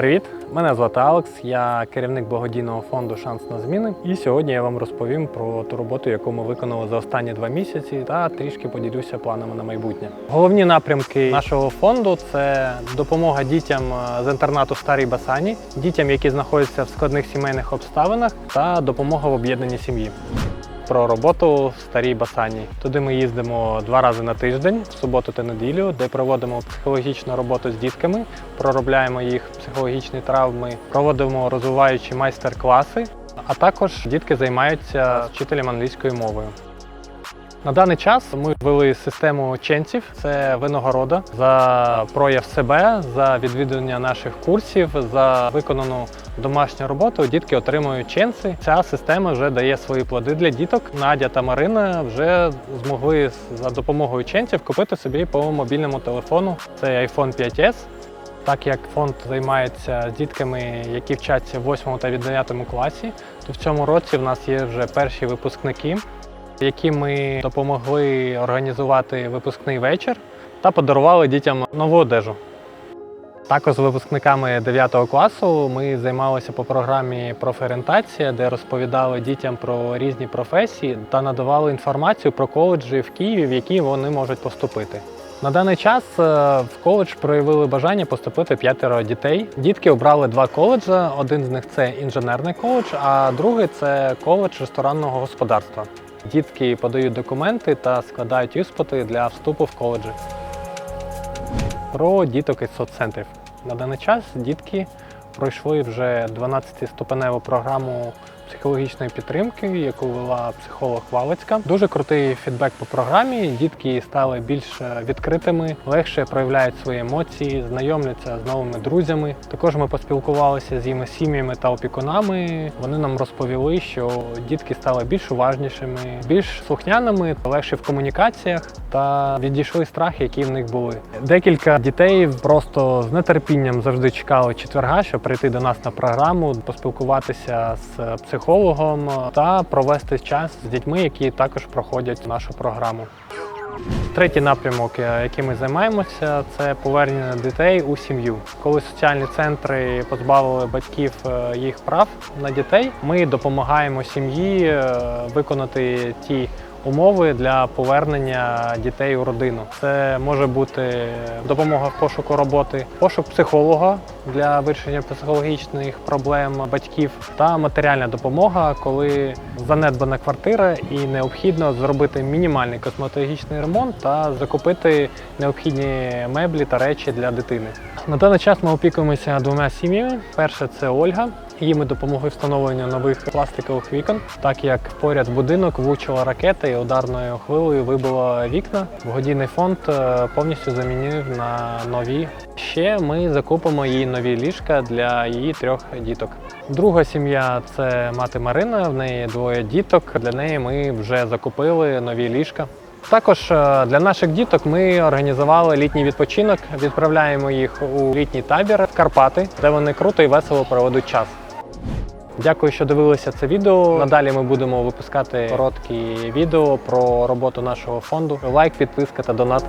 Привіт! Мене звати Алекс, я керівник благодійного фонду Шанс на зміни. І сьогодні я вам розповім про ту роботу, яку ми виконали за останні два місяці, та трішки поділюся планами на майбутнє. Головні напрямки нашого фонду це допомога дітям е, з інтернату Старій Басані, дітям, які знаходяться в складних сімейних обставинах, та допомога в об'єднанні сім'ї. Про роботу в старій Басані. Туди ми їздимо два рази на тиждень, в суботу та неділю, де проводимо психологічну роботу з дітками, проробляємо їх психологічні травми, проводимо розвиваючі майстер-класи, а також дітки займаються з вчителем англійської мовою. На даний час ми ввели систему ченців. Це винагорода за прояв себе, за відвідування наших курсів, за виконану домашню роботу. Дітки отримують ченці. Ця система вже дає свої плоди для діток. Надя та Марина вже змогли за допомогою ченців купити собі по мобільному телефону. Це iPhone 5S. Так як фонд займається дітками, які вчаться в 8 та 9 класі, то в цьому році в нас є вже перші випускники, які ми допомогли організувати випускний вечір та подарували дітям нову одежу. Також з випускниками 9 класу ми займалися по програмі профорієнтація, де розповідали дітям про різні професії та надавали інформацію про коледжі в Києві, в які вони можуть поступити. На даний час е, в коледж проявили бажання поступити п'ятеро дітей. Дітки обрали два коледжі. Один з них це інженерний коледж, а другий це коледж ресторанного господарства. Дітки подають документи та складають іспити для вступу в коледжі. Про діток із соццентрів. На даний час дітки пройшли вже 12-ступеневу програму психологічної підтримки, яку вела психолог Валицька. Дуже крутий фідбек по програмі. Дітки стали більш е, відкритими, легше проявляють свої емоції, знайомляться з новими друзями. Також ми поспілкувалися з їми сім'ями та опікунами. Вони нам розповіли, що дітки стали більш уважнішими, більш слухняними, легше в комунікаціях та відійшли страхи, які в них були. Декілька дітей просто з нетерпінням завжди чекали четверга, щоб прийти до нас на програму, поспілкуватися з психологом та провести час з дітьми, які також проходять нашу програму. Третій напрямок, е, яким ми займаємося, це повернення дітей у сім'ю. Коли соціальні центри позбавили батьків е, їх прав на дітей, ми допомагаємо сім'ї е, виконати ті умови для повернення дітей у родину. Це може бути допомога в пошуку роботи, пошук психолога для вирішення психологічних проблем батьків та матеріальна допомога, коли занедбана квартира і необхідно зробити мінімальний косметологічний ремонт та закупити необхідні меблі та речі для дитини. На даний час ми опікуємося двома сім'ями. Перше це Ольга. Їй ми допомогли встановленню нових пластикових вікон, так як поряд будинок влучила ракета і ударною хвилею вибило вікна. Благодійний фонд е, повністю замінив на нові. Ще ми закупимо їй нові ліжка для її трьох діток. Друга сім'я це мати Марина. В неї двоє діток. Для неї ми вже закупили нові ліжка. Також е, для наших діток ми організували літній відпочинок. Відправляємо їх у літній табір в Карпати, де вони круто і весело проведуть час. Дякую, що дивилися це відео. Надалі ми будемо випускати короткі відео про роботу нашого фонду. Лайк, підписка та донат.